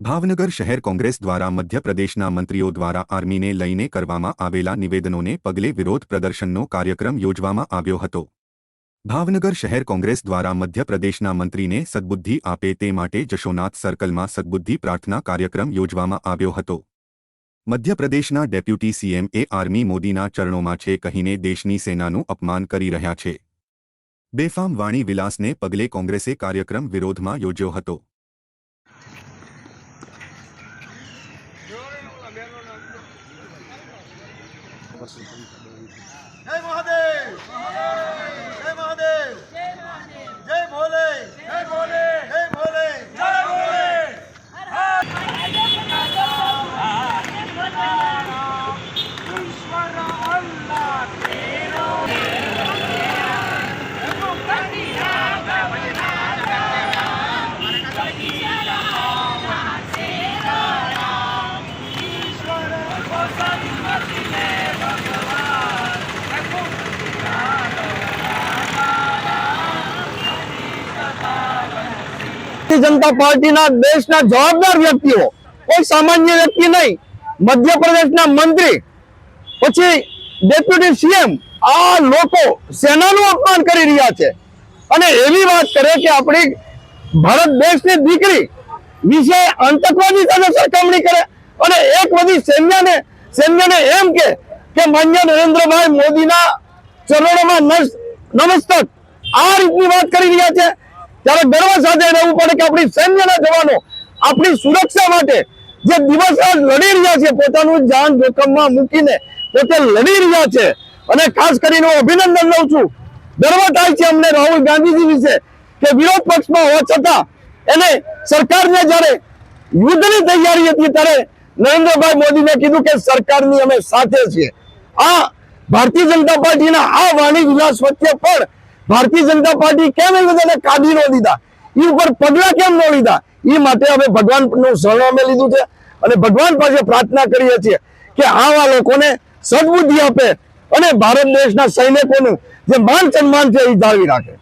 ભાવનગર શહેર કોંગ્રેસ દ્વારા મધ્યપ્રદેશના મંત્રીઓ દ્વારા આર્મીને લઈને કરવામાં આવેલા નિવેદનોને પગલે વિરોધ પ્રદર્શનનો કાર્યક્રમ યોજવામાં આવ્યો હતો. ભાવનગર શહેર કોંગ્રેસ દ્વારા મધ્યપ્રદેશના મંત્રીને સદબુદ્ધિ આપે તે માટે જશોનાથ સર્કલમાં સદબુદ્ધિ પ્રાર્થના કાર્યક્રમ યોજવામાં આવ્યો હતો. મધ્યપ્રદેશના ડેપ્યુટી સીએમ એ આર્મી મોદીના ચરણોમાં છે કહીને દેશની સેનાનું અપમાન કરી રહ્યા છે. બેફામ વાણી વિલાસને પગલે કોંગ્રેસે કાર્યક્રમ વિરોધમાં યોજ્યો હતો. જય મહાદેવ જય મહાદેવ જય ભોલે જય ભોલે જય ભોલે જય ભોલે ભારતીય જનતા પાર્ટીના દેશના જવાબદાર વ્યક્તિઓ, કોઈ સામાન્ય વ્યક્તિ નહીં. મધ્યપ્રદેશના મંત્રી, પછી ડેપ્યુટી સીએમ, આ લોકો સેનાનું અપમાન કરી રહ્યા છે. અને એવી વાત કરે કે આપણી ભારત દેશની દીકરી વિશે આતંકવાદી સાથે સરખામણી કરે. અને એક બધી સૈન્યને સૈન્યને એમ કે માન્ય નરેન્દ્રભાઈ મોદીના ચરણોમાં નમસ્તક આ રીતની વાત કરી રહ્યા છે. ત્યારે ગર્વ સાથે રહેવું પડે કે આપણી સૈન્યના જવાનો, આપણી સુરક્ષા માટે જે દિવસ રાત લડી રહ્યા છે, પોતાનું જાન જોખમમાં મૂકીને પોતે લડી રહ્યા છે. અને ખાસ કરીને હું અભિનંદન લઉં છું. ગર્વ થાય છે અમને રાહુલ ગાંધીજી વિશે કે વિરોધ પક્ષમાં હોવા છતાં એને સરકારને જ્યારે યુદ્ધની તૈયારી હતી ત્યારે નરેન્દ્રભાઈ મોદીને કીધું કે સરકારની અમે સાથે છીએ. આ ભારતીય જનતા પાર્ટીના આ વાણી વિલાસ વચ્ચે પણ ભારતીય જનતા પાર્ટી કેમ એ બધાને કાઢી ન દીધા? એ ઉપર પગલા કેમ ન લીધા? એ માટે અમે ભગવાનનું શરણ અમે લીધું છે અને ભગવાન પાસે પ્રાર્થના કરીએ છીએ કે આવા લોકોને સદબુદ્ધિ આપે અને ભારત દેશના સૈનિકોનું જે માન સન્માન છે એ જાળવી રાખે.